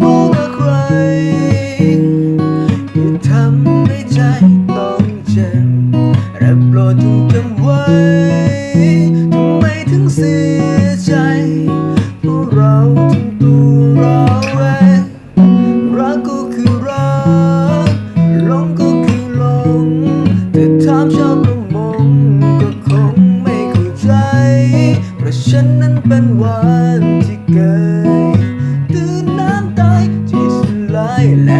มองใครอย่ทำให้ใจต้องเจ็บและโปรดจงจำไว้ทำไมถึงเสียใจเพราะเราทำตัวเราเองรักก็คือรักหลงก็คือหลงแต่ถามชาวประมงก็คงไม่เข้าใจเพราะฉันนั้นเป็นวันที่เกิด Bye.